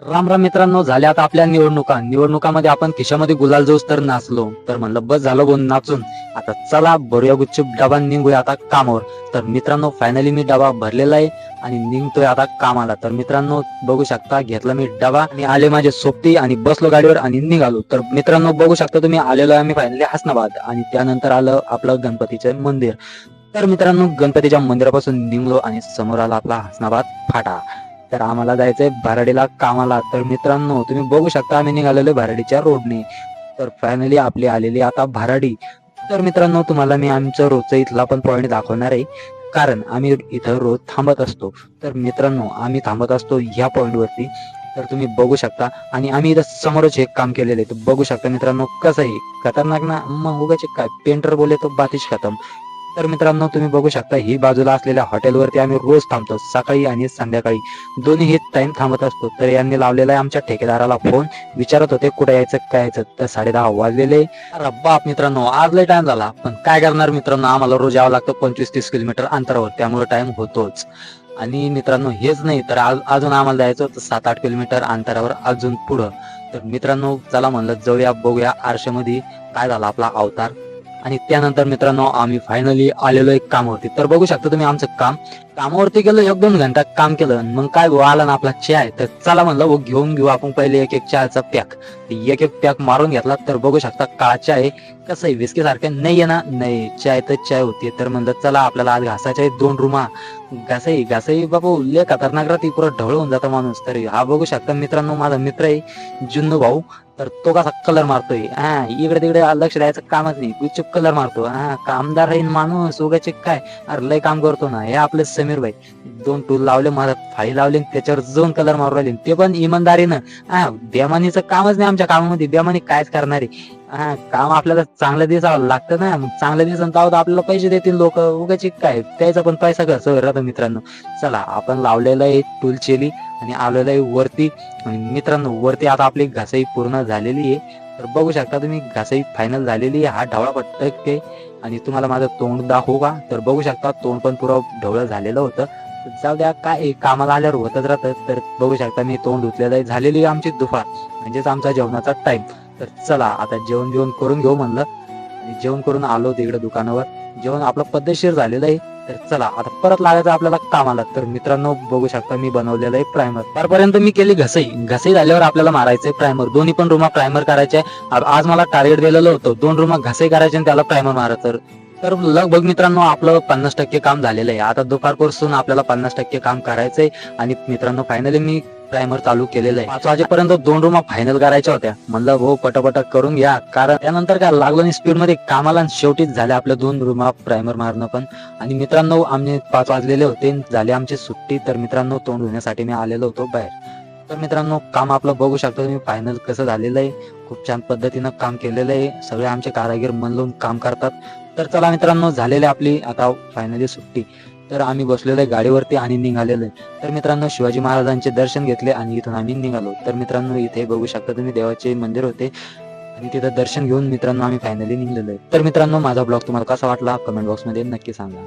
राम राम मित्रांनो झाल्या आता आपल्या निवडणुका. निवडणुकामध्ये आपण खिशामध्ये गुलाल जोस तर नाचलो. तर म्हणलं बस झालं बोल नाचून. आता चला भरूया गुच्छ डबा निघूया आता कामावर. तर मित्रांनो फायनली मी डबा भरलेला आहे आणि निघतोय आता कामाला. तर मित्रांनो बघू शकता घेतला मी डबा आणि आले माझे सोबती आणि बसलो गाडीवर आणि निघालो. तर मित्रांनो बघू शकता तुम्ही आलेलो आहे आम्ही फायनली हसनाबाद आणि त्यानंतर आलं आपलं गणपतीचं मंदिर. तर मित्रांनो गणपतीच्या मंदिरापासून निघलो आणि समोर आला आपला हसनाबाद फाटा. तर आम्हाला जायचंय भराडीला कामाला. तर मित्रांनो तुम्ही बघू शकता आम्ही निघालेलो भराडीच्या रोडने तर फायनली आपली आलेली आता भराडी. तर मित्रांनो तुम्हाला मी आमचं रोजचं इथला पण पॉईंट दाखवणार आहे. कारण आम्ही इथं रोज थांबत असतो. तर मित्रांनो आम्ही थांबत असतो ह्या पॉईंटवरती तर तुम्ही बघू शकता. आणि आम्ही इथं समोरच एक काम केलेलं आहे. तर बघू शकता मित्रांनो कसं आहे? खतरनाक ना? मग उगाचे काय? पेंटर बोले तो बातिश खतम. तर मित्रांनो तुम्ही बघू शकता ही बाजूला असलेल्या हॉटेलवरती आम्ही रोज थांबतो सकाळी आणि संध्याकाळी. दोन्ही हे टाइम थांबत असतो. तर यांनी लावलेला आहे आमच्या ठेकेदाराला फोन विचारत होते कुठे यायचं काय यायचं? तर साडे दहा वाजलेले. बाप मित्रांनो आज लय टाइम झाला. पण काय करणार मित्रांनो आम्हाला रोज यावं लागतं पंचवीस तीस किलोमीटर अंतरावर. त्यामुळे टाइम होतोच. आणि मित्रांनो हेच नाही तर आज अजून आम्हाला जायचं होतं सात आठ किलोमीटर अंतरावर अजून पुढं. तर मित्रांनो चला म्हणलं जाऊया बघूया आरशामध्ये काय झाला आपला अवतार. आणि त्यानंतर मित्रांनो आम्ही फायनली आलेलो एक कामावरती. तर बघू शकता तुम्ही आमचं काम. कामावरती गेलो एक दोन घंटा काम केलं. मग काय आला ना आपला चाय तर चला म्हणलं भाऊ घेऊन घेऊ आपण पहिले एक एक चहाचा पॅक एक एक पॅक मारून घेतला. तर बघू शकता काळा चाय कसं आहे विस्की सारखं नाही आहे ना? नाही चाय तर चाय होती. तर म्हणलं चला आपल्याला आज घासाच्या दोन रुमा घासाई घासाई बाबा उल्ले खतरनाक राहते पुरा ढवळ होऊन जातो माणूस. तरी हा बघू शकता मित्रांनो माझा मित्र आहे जुन्नू भाऊ. तर तो कसा कलर मारतोय? हा इकडे तिकडे लक्ष द्यायचं कामच नाही. गुपचूप कलर मारतो. हा कामदार राहीन माणूस उगाचे काय? अरे लय काम करतो ना. हे आपले समीर भाई. दोन टूल लावले माझा फाळी लावले त्याच्यावर दोन कलर मारू राहिले. ते पण इमानदारीनं. हा बेमानीचं कामच नाही आमच्या कामामध्ये. बेमानी कायच करणारे हा काम आपल्याला चांगलं दिसावं लागतं ना. मग चांगलं दिसन तर आपल्याला पैसे देतील लोक. उगाचे काय त्याचा पण पैसा खर्च राहतो मित्रांनो. चला आपण लावलेलं आहे टूल चेली आणि आलेलं आहे वरती. आणि मित्रांनो वरती आता आपली घासाई पूर्ण झालेली आहे. तर बघू शकता तुम्ही घासाई फायनल झालेली आहे. हा ढवळा पट्टक आणि तुम्हाला माझं तोंड दाखवू का? तर बघू शकता तोंड पण पुरा ढवळं झालेलं होतं. जाऊ द्या काय कामाला आल्यावर होतच राहतं. तर बघू शकता मी तोंड धुतलेलं आहे. झालेली आहे आमची दुपार म्हणजेच आमचा जेवणाचा टाइम तर चला आता जेवण जेवण करून घेऊ म्हणलं. आणि जेवण करून आलो तिकडे दुकानावर. जेवण आपलं पद्धतशीर झालेलं आहे. तर चला आता परत लागायचं आपल्याला कामाला. तर मित्रांनो बघू शकता मी बनवलेलं आहे प्रायमर परपर्यंत मी केली घसई. घसई झाल्यावर आपल्याला मारायचंय प्रायमर दोन्ही पण रुमा प्रायमर करायचे. आज मला टार्गेट दिलेलं होतं. दोन रुमा घसई करायचे आणि त्याला प्रायमर मारायचं. तर लगभग मित्रांनो आपलं पन्नास टक्के काम झालेलं आहे. आता दुपारपासून आपल्याला पन्नास टक्के काम करायचंय आणि मित्रांनो फायनली मी प्रायमर चालू केलेलं आहे. पाच वाजेपर्यंत दोन रुमा फायनल करायच्या होत्या. म्हणलं भाऊ पटापट करून घ्या. कारण त्यानंतर काय लागलं नाही स्पीडमध्ये कामाला शेवटीच झाल्या आपल्या दोन रूम प्रायमर मारणं पण. आणि मित्रांनो आम्ही पाच वाजलेले होते झाले आमची सुट्टी. तर मित्रांनो तोंड धुण्यासाठी मी आलेलो होतो बाहेर. तर मित्रांनो काम आपलं बघू शकता तुम्ही फायनल कसं झालेलं आहे. खूप छान पद्धतीनं काम केलेलं आहे. सगळे आमचे कारागीर मन लावून काम करतात. तर चला मित्रांनो झालेली आपली आता फायनली सुट्टी. तर आम्ही बसलेलो आहे गाडीवरती आणि निघालेलो आहे. तर मित्रांनो शिवाजी महाराजांचे दर्शन घेतले आणि इथून आम्ही निघालो. तर मित्रांनो इथे बघू शकता तुम्ही देवाचे मंदिर होते. आणि तिथं दर्शन घेऊन मित्रांनो आम्ही फायनली निघलेलो आहे. तर मित्रांनो माझा ब्लॉग तुम्हाला कसा वाटला? कमेंट बॉक्समध्ये नक्की सांगा.